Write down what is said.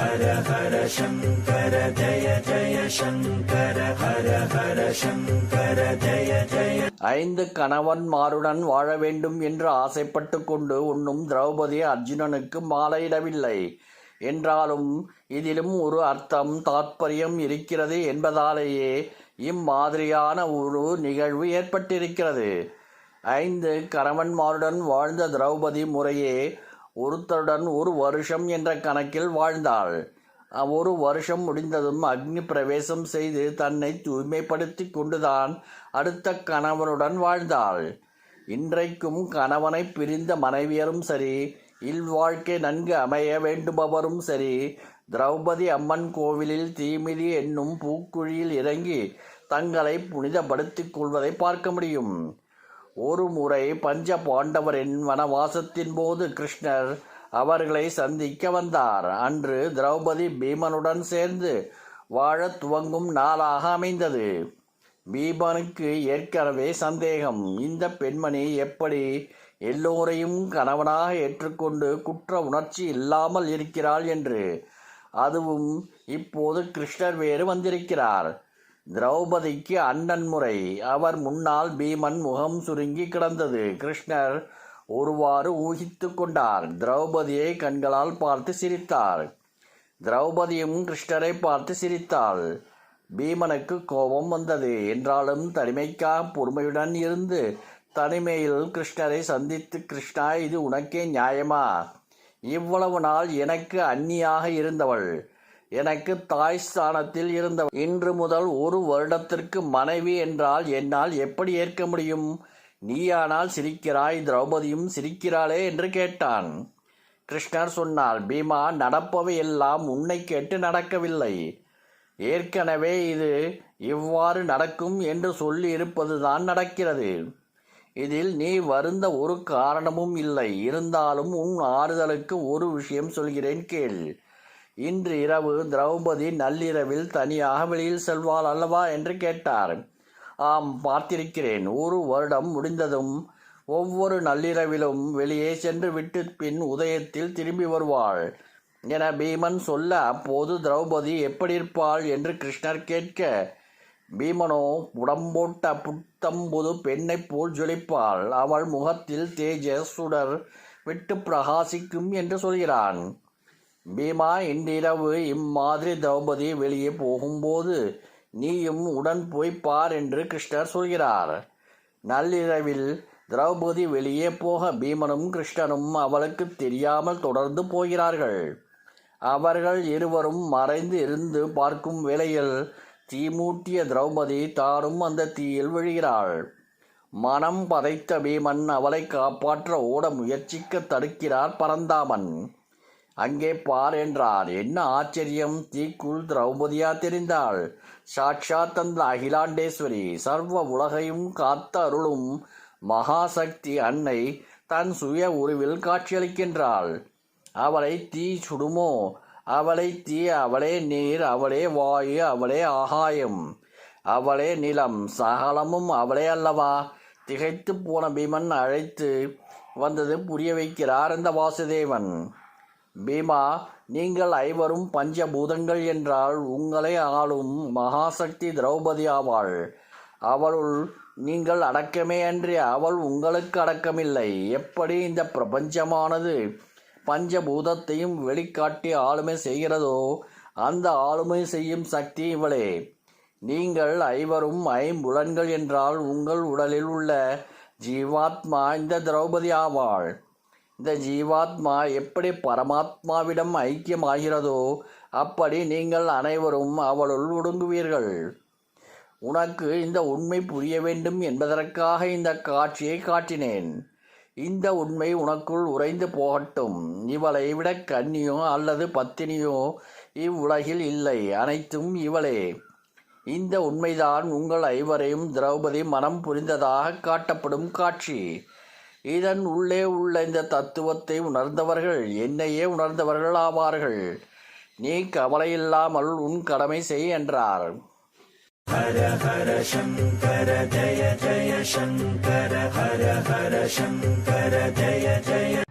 ஹர ஹர சங்கர ஜய ஜய சங்கர ஹர ஹர சங்கர ஜய ஜய ஐந்து கணவன்மாருடன் வாழ வேண்டும் என்று ஆசைப்பட்டு கொண்டு உண்ணும் திரௌபதி அர்ஜுனனுக்கு மாலையிடவில்லை. என்றாலும் இதிலும் ஒரு அர்த்தம் தாத்பரியம் இருக்கிறது என்பதாலேயே இம்மாதிரியான ஒரு நிகழ்வு ஏற்பட்டிருக்கிறது. ஐந்து கணவன்மாருடன் வாழ்ந்த திரௌபதி முறையே ஒருத்தருடன் ஒரு வருஷம் என்ற கணக்கில் வாழ்ந்தாள். ஒரு வருஷம் முடிந்ததும் அக்னி பிரவேசம் செய்து தன்னை தூய்மைப்படுத்தி கொண்டுதான் அடுத்த கணவனுடன் வாழ்ந்தாள். இன்றைக்கும் கணவனை பிரிந்த மனைவியரும் சரி இல்வாழ்க்கை நன்கு அமைய வேண்டுபவரும் சரி திரௌபதி அம்மன் கோவிலில் தீமிதி என்னும் பூக்குழியில் இறங்கி தங்களை புனிதப்படுத்திக் கொள்வதை பார்க்க முடியும். ஒரு முறை பஞ்ச பாண்டவரின் வனவாசத்தின் போது கிருஷ்ணர் அவர்களை சந்திக்க வந்தார். அன்று திரௌபதி பீமனுடன் சேர்ந்து வாழத் துவங்கும் நாளாக அமைந்தது. பீமனுக்கு ஏற்கனவே சந்தேகம். இந்த பெண்மணி எப்படி எல்லோரையும் கணவனாக ஏற்றுக்கொண்டு குற்ற உணர்ச்சி இல்லாமல் இருக்கிறாள் என்று. அதுவும் இப்போது கிருஷ்ணர் வேறு வந்திருக்கிறார். திரௌபதிக்கு அண்ணன் முறை. அவர் முன்னால் பீமன் முகம் சுருங்கி கிடந்தது. கிருஷ்ணர் ஒருவாறு ஊகித்து கொண்டார். திரௌபதியை கண்களால் பார்த்து சிரித்தார். திரௌபதியும் கிருஷ்ணரை பார்த்து சிரித்தாள். பீமனுக்கு கோபம் வந்தது. என்றாலும் தனிமைக்காக பொறுமையுடன் இருந்து தனிமையில் கிருஷ்ணரை சந்தித்து கிருஷ்ணா இது உனக்கே நியாயமா? இவ்வளவு நாள் எனக்கு அந்நியாக இருந்தவள். எனக்கு தாய் ஸ்தானத்தில் இருந்த இன்று முதல் ஒரு வருடத்திற்கு மனைவி என்றால் என்னால் எப்படி ஏற்க முடியும்? நீயானால் சிரிக்கிறாய் திரௌபதியும் சிரிக்கிறாளே என்று கேட்டான். கிருஷ்ணர் சொன்னால் பீமா நடப்பவை எல்லாம் உன்னை கேட்டு நடக்கவில்லை. ஏற்கனவே இது இவ்வாறு நடக்கும் என்று சொல்லி இருப்பதுதான் நடக்கிறது. இதில் நீ வருந்த ஒரு காரணமும் இல்லை. இருந்தாலும் உன் ஆறுதலுக்கு ஒரு விஷயம் சொல்கிறேன் கேள். இன்று இரவு திரௌபதி நள்ளிரவில் தனியாக வெளியில் செல்வாள் அல்லவா என்று கேட்டார். ஆம் பார்த்திருக்கிறேன். ஒரு வருடம் முடிந்ததும் ஒவ்வொரு நள்ளிரவிலும் வெளியே சென்று விட்டு பின் உதயத்தில் திரும்பி வருவாள். என பீமன் சொல்ல அப்போது திரௌபதி எப்படி இருப்பாள்? என்று கிருஷ்ணர் கேட்க பீமனோ உடம்போட்ட புத்தம்புது பெண்ணைப் போல் ஜொலிப்பாள். அவள் முகத்தில் தேஜஸ் சுடர் விட்டு பிரகாசிக்கும் என்று சொல்கிறான். பீமா இன்றிரவு இம்மாதிரி திரௌபதி வெளியே போகும்போது நீயும் உடன் போய் பார் என்று கிருஷ்ணர் சொல்கிறார். நள்ளிரவில் திரௌபதி வெளியே போக பீமனும் கிருஷ்ணனும் அவளுக்கு தெரியாமல் தொடர்ந்து போகிறார்கள். அவர்கள் இருவரும் மறைந்து இருந்து பார்க்கும் வேளையில் தீமூட்டிய திரௌபதி தானும் அந்த தீயில் விழுகிறாள். மனம் பதைத்த பீமன் அவளை காப்பாற்ற ஓட முயற்சிக்க தடுக்கிறார் பரந்தாமன். அங்கே பார் என்றார். என்ன ஆச்சரியம்? தீக்குள் திரௌபதியா தெரிந்தாள். சாட்சாத் அந்த அகிலாண்டேஸ்வரி சர்வ உலகையும் காத்த அருளும் மகாசக்தி அன்னை தன் சுய உருவில் காட்சியளிக்கின்றாள். அவளை தீ சுடுமோ? அவளை தீ அவளே நீர் அவளே வாயு அவளே ஆகாயம். அவளே நிலம் சகலமும் அவளே அல்லவா? திகைத்து போன பீமன் அழைத்து வந்தது புரிய வைக்கிறார் அந்த வாசுதேவன். பீமா நீங்கள் ஐவரும் பஞ்சபூதங்கள் என்றால் உங்களை ஆளும் மகாசக்தி திரௌபதி ஆவாள். அவளுள் நீங்கள் அடக்கமே அன்றி அவள் உங்களுக்கு அடக்கமில்லை. எப்படி இந்த பிரபஞ்சமானது பஞ்சபூதத்தையும் வெளிக்காட்டி ஆளுமை செய்கிறதோ அந்த ஆளுமை செய்யும் சக்தி இவளே. நீங்கள் ஐவரும் ஐம்புலன்கள் என்றால் உங்கள் உடலில் உள்ள ஜீவாத்மா இந்த திரௌபதி ஆவாள். இந்த ஜீவாத்மா எப்படி பரமாத்மாவிடம் ஐக்கியமாகிறதோ அப்படி நீங்கள் அனைவரும் அவளுள் ஒடுங்குவீர்கள். உனக்கு இந்த உண்மை புரிய வேண்டும் என்பதற்காக இந்த காட்சியை காட்டினேன். இந்த உண்மை உனக்குள் உறைந்து போகட்டும். இவளை விட கன்னியோ அல்லது பத்தினியோ இவ்வுலகில் இல்லை. அனைத்தும் இவளே. இந்த உண்மைதான் உங்கள் ஐவரையும் திரௌபதி மனம் புரிந்ததாக காட்டப்படும் காட்சி. இதன் உள்ளே உள்ள இந்த தத்துவத்தை உணர்ந்தவர்கள் என்னையே உணர்ந்தவர்கள் ஆவார்கள் நீ கவலையில்லாமல் உன் கடமை செய் என்றார். ஹர ஹர சங்கர ஜய ஜய சங்கர ஹர ஹர சங்கர ஜய ஜய